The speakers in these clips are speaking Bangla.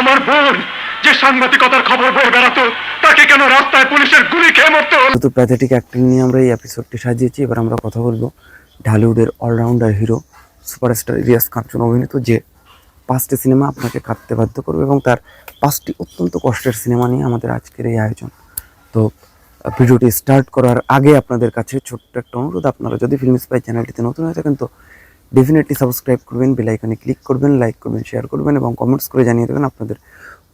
আমার বোন, যে সাংবাদিকতার খবর বয়ে বেড়াতো, তাকে কেন রাস্তায় পুলিশের গুলি খেয়ে মরতে? শুধু প্যাথেটিক অ্যাক্টিং নিয়ে আমরা এই এপিসোডটি সাজিয়েছি, এবার আমরা কথা বলব ঢালিউডের all-rounder hero superstar Ilias Kanchan অভিনীত, যে পাঁচটি সিনেমা আপনাকে কাঁদতে বাধ্য করবে এবং তার পাঁচটি অত্যন্ত কষ্টের সিনেমা নিয়ে আমাদের আজকের এই আয়োজন। তো, ভিডিওটি স্টার্ট করার আগে আপনাদের কাছে ছোট্ট একটা অনুরোধ, আপনারা যদি ফিল্ম স্পাই চ্যানেলটিতে নতুন হয়ে থাকেন, তো ডেফিনেটলি সাবস্ক্রাইব করবেন বেল আইকনে ক্লিক করবেন লাইক করবেন শেয়ার করবেন এবং কমেন্টস করে জানিয়ে দেবেন আপনাদের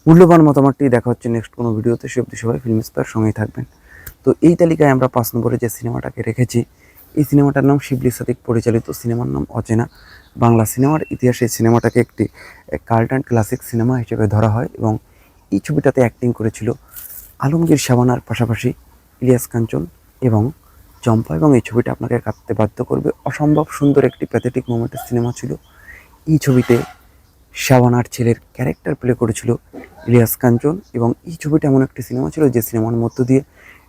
মূল্যবান মতামতটি দেখা হচ্ছে নেক্সট কোনো ভিডিওতে সে অবধি সবাই ফিল্ম স্পার সঙ্গেই থাকবেন। তো এই তালিকায় আমরা পাঁচ নম্বরে যে সিনেমাটাকে রেখেছি, এই সিনেমাটার নাম শিবলি সাদিক, পরিচালিত সিনেমার নাম অচেনা। বাংলা সিনেমার ইতিহাসে এই সিনেমাটাকে একটি অ্যান্ড ক্লাসিক সিনেমা হিসেবে ধরা হয় এবং এই ছবিটাতে অ্যাক্টিং করেছিল আলমগীর শাবানার পাশাপাশি ইলিয়াস কাঞ্চন এবং চম্পা এবং এই ছবিটা আপনাকে কাঁদতে বাধ্য করবে। অসম্ভব সুন্দর একটি প্যাথেটিক মোমেন্টের সিনেমা ছিল। এই ছবিতে শাবানার ছেলের ক্যারেক্টার প্লে করেছিল ইলিয়াস কাঞ্চন এবং এই ছবিটা এমন একটি সিনেমা ছিল যে সিনেমার মধ্য দিয়ে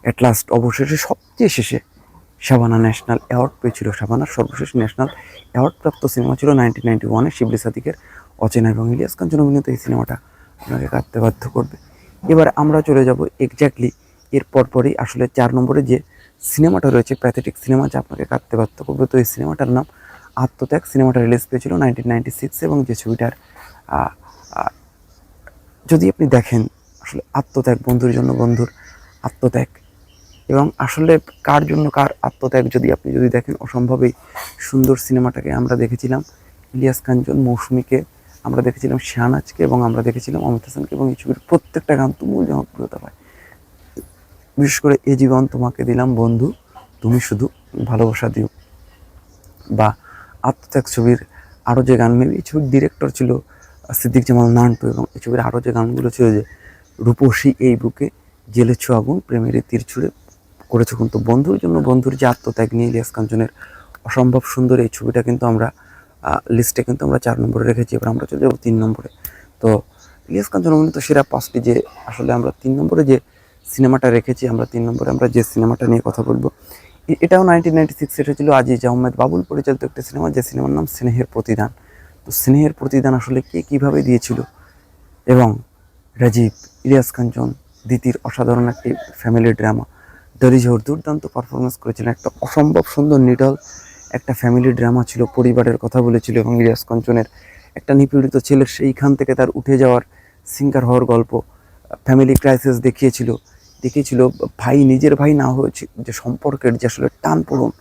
অ্যাট লাস্ট অবশেষে সবচেয়ে শেষে শাবানা ন্যাশনাল অ্যাওয়ার্ড পেয়েছিল। শাবানার সর্বশেষ ন্যাশনাল অ্যাওয়ার্ড প্রাপ্ত সিনেমা ছিল নাইনটিন নাইনটি ওয়ানে শিবলি সাদিকের অচেনা এবং ইলিয়াস কাঞ্চন অভিনীত এই সিনেমাটা আপনাকে কাঁদতে বাধ্য করবে। এবার আমরা চলে যাব এক্স্যাক্টলি এর পরপরই আসলে চার নম্বরে যে সিনেমাটা রয়েছে, প্যাথেটিক সিনেমা, যা আপনাকে কাঁদতে বাধ্য করবে। তো এই সিনেমাটার নাম আত্মত্যাগ। সিনেমাটা রিলিজ পেয়েছিল নাইনটিন নাইনটি সিক্স এবং যে ছবিটার যদি আপনি দেখেন, আসলে আত্মত্যাগ বন্ধুর জন্য বন্ধুর আত্মত্যাগ। এবং আসলে কার জন্য কার আত্মত্যাগ, যদি আপনি যদি দেখেন, অসম্ভবই সুন্দর সিনেমাটাকে আমরা দেখেছিলাম। ইলিয়াস কাঞ্চন মৌসুমীকে আমরা দেখেছিলাম, শাহনাজকে এবং আমরা দেখেছিলাম অমিত হাসানকে এবং এই ছবির প্রত্যেকটা গান তুমুল জনপ্রিয়তা পায়। বিশেষ করে এ জীবন তোমাকে দিলাম, বন্ধু। তুমি শুধু ভালোবাসা দিও। বা আত্মত্যাগ ছবির আরও যে গান মেবি এই ছবির ডিরেক্টর ছিল সিদ্দিক জামাল নান্টু, এবং এই ছবির আরও যে গানগুলো ছিল যে রূপসী এই বুকে জেলেছ আগুন প্রেমের তীর ছুড়ে করেছ কিন্তু বন্ধুর জন্য বন্ধুর যে আত্মত্যাগ নিয়ে ইলিয়াস কাঞ্চনের অসম্ভব সুন্দর এই ছবিটা কিন্তু আমরা লিস্টে কিন্তু আমরা চার নম্বরে রেখেছি। এবার আমরা চলে যাব তিন নম্বরে। তো ইলিয়াস কাঞ্চন অভিনীত সেরা পাঁচটি যে, আসলে আমরা তিন নম্বরে যে সিনেমাটা রেখেছি, আমরা তিন নম্বরে, আমরা যে সিনেমাটা নিয়ে কথা বলব। এটাও নাইনটিন নাইনটি সিক্স এটা ছিল আজিজ আহমেদ বাবুল পরিচালিত একটা সিনেমা, যে সিনেমার নাম স্নেহের প্রতিদান। তো স্নেহের প্রতিদান আসলে কে কীভাবে দিয়েছিল? এবং রাজীব, ইলিয়াস কাঞ্চন দিতির অসাধারণ একটি ফ্যামিলি ড্রামা দরিঝোর দুর্দান্ত পারফরমেন্স করেছিলেন, একটা অসম্ভব সুন্দর নিডল একটা ফ্যামিলি ড্রামা ছিল, পরিবারের কথা বলেছিল এবং ইলিয়াস কাঞ্চনের একটা নিপীড়িত ছেলের সেইখান থেকে তার উঠে যাওয়ার সিঙ্গার হওয়ার গল্প ফ্যামিলি ক্রাইসিস দেখিয়েছিল। দেখিয়েছিল ভাই, নিজের ভাই না হয়েছে যে সম্পর্কের যে আসলে টান পড়ুন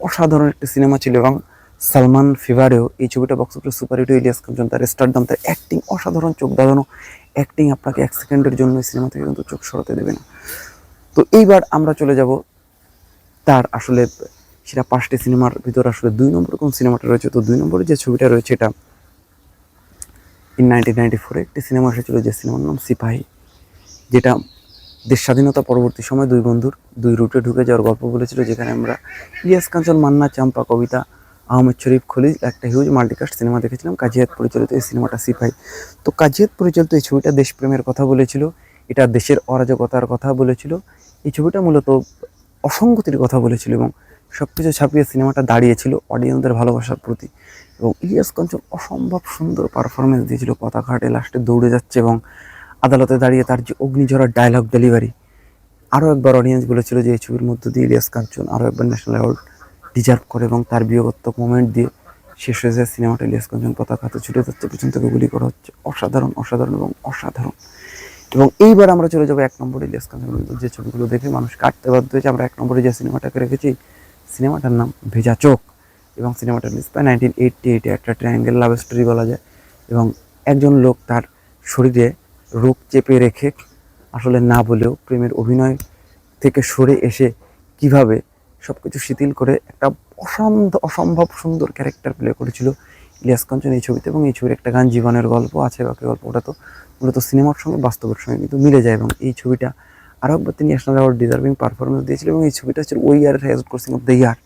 অসাধারণ একটা সিনেমা ছিল এবং সালমান ফিভারেও এই ছবিটা box office super hit Ilias Kanchan তার স্টারডাম তার অ্যাক্টিং অসাধারণ, চোখ দাঁড়ানো অ্যাক্টিং আপনাকে এক সেকেন্ডের জন্য সিনেমা থেকে কিন্তু চোখ সরাতে দেবে না। তো এইবার আমরা চলে যাব তার আসলে সেটা পাঁচটি সিনেমার ভিতর আসলে দুই নম্বর কোন সিনেমাটা রয়েছে? তো দুই নম্বরে যে ছবিটা রয়েছে এটা ইন নাইনটিন নাইনটি ফোরে একটি সিনেমা এসেছিল যে সিনেমার নাম সিপাহী, যেটা দেশ স্বাধীনতা পরবর্তী সময় দুই বন্ধুর দুই রুটে ঢুকে যাওয়ার গল্প বলেছিল, যেখানে আমরা ইলিয়াস কাঞ্চন, মান্না চাম্পা, কবিতা, আহমেদ শরীফ, খলিল একটা হিউজ মাল্টিকাস্ট সিনেমা দেখেছিলাম। কাজিয়াত পরিচালিত এই সিনেমাটা সিপাহী তো কাজিয়াত পরিচালিত এই ছবিটা দেশপ্রেমের কথা বলেছিল, এটা দেশের অরাজকতার কথা বলেছিল। এই ছবিটা মূলত অসঙ্গতির কথা বলেছিল এবং সব কিছু ছাপিয়ে সিনেমাটা দাঁড়িয়েছিল অডিয়েন্সদের ভালোবাসার প্রতি। এবং ইলিয়াস কাঞ্চন অসম্ভব সুন্দর পারফরমেন্স দিয়েছিল পতাকা হাটে লাস্টে দৌড়ে যাচ্ছে এবং আদালতে দাঁড়িয়ে তার যে অগ্নিঝরা ডায়লগ ডেলিভারি আরও একবার অডিয়েন্স বলেছিল যে এই ছবির মধ্য দিয়ে ইলিয়াস কাঞ্চন আরও একবার ন্যাশনাল অ্যাওয়ার্ড ডিজার্ভ করে এবং তার বিয়োগাত্মক মোমেন্ট দিয়ে শেষ হয়ে যায় সিনেমাটা ইলিয়াস কাঞ্চন পতাকা হাতে ছুটে যাচ্ছে। পিছন থেকে গুলি করা হচ্ছে। অসাধারণ অসাধারণ এবং অসাধারণ। এবং এইবার আমরা চলে যাব এক নম্বরে ইলিয়াস কাঞ্চন যে ছবিগুলো দেখে মানুষ কাটতে বাধ্য হয়েছে, আমরা এক নম্বরে যে সিনেমাটাকে রেখেছি, সিনেমাটার নাম ভেজা চোখ। এবং সিনেমাটা রিলিজ পায় নাইনটিন এইটটি এইটে একটা ট্রায়াঙ্গেল লাভ স্টোরি বলা যায়। এবং একজন লোক তার শরীরে রোগ চেপে রেখে আসলে না বলেও প্রেমের অভিনয় থেকে সরে এসে কীভাবে সব কিছু শিথিল করে একটা অসম্ভ অসম্ভব সুন্দর ক্যারেক্টার প্লে করেছিল ইলিয়াস কাঞ্চন এই ছবিতে এবং এই ছবির একটা গান জীবনের গল্প আছে বাকি গল্পটা তো মূলত সিনেমার সঙ্গে বাস্তবের সঙ্গে কিন্তু মিলে যায় এবং এই ছবিটা আরও একবার তিনি ন্যাশনাল অ্যাওয়ার্ড ডিজার্ভিং পারফরমেন্স দিয়েছিল এবং এই ছবিটা হচ্ছে ওই ইয়ারের highest crossing of the year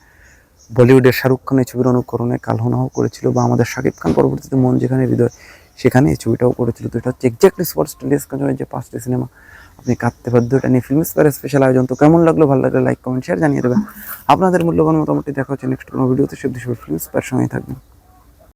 বলিউডের শাহরুখ খান এই ছবির অনুকরণে কালহনাও করেছিল বা আমাদের শাকিব খান পরবর্তীতে মন যেখানে হৃদয় সেখানে এই ছবিটাও করেছিল। তো এটা হচ্ছে এক্স্যাক্টলি সুপার স্টাইলিশ কাঞ্চনের যে পাঁচটি সিনেমা আপনি কাঁদতে বাধ্য, এটা নিয়ে ফিল্ম স্টার স্পেশাল আয়োজন। তো কেমন লাগল? ভালো লাগলে লাইক কমেন্ট শেয়ার জানিয়ে দেবেন। আপনাদের মূল্যবান মোটামুটি দেখা হচ্ছে নেক্সট কোনো ভিডিওতে সব ফিল্ম স্টার সঙ্গেই থাকবেন।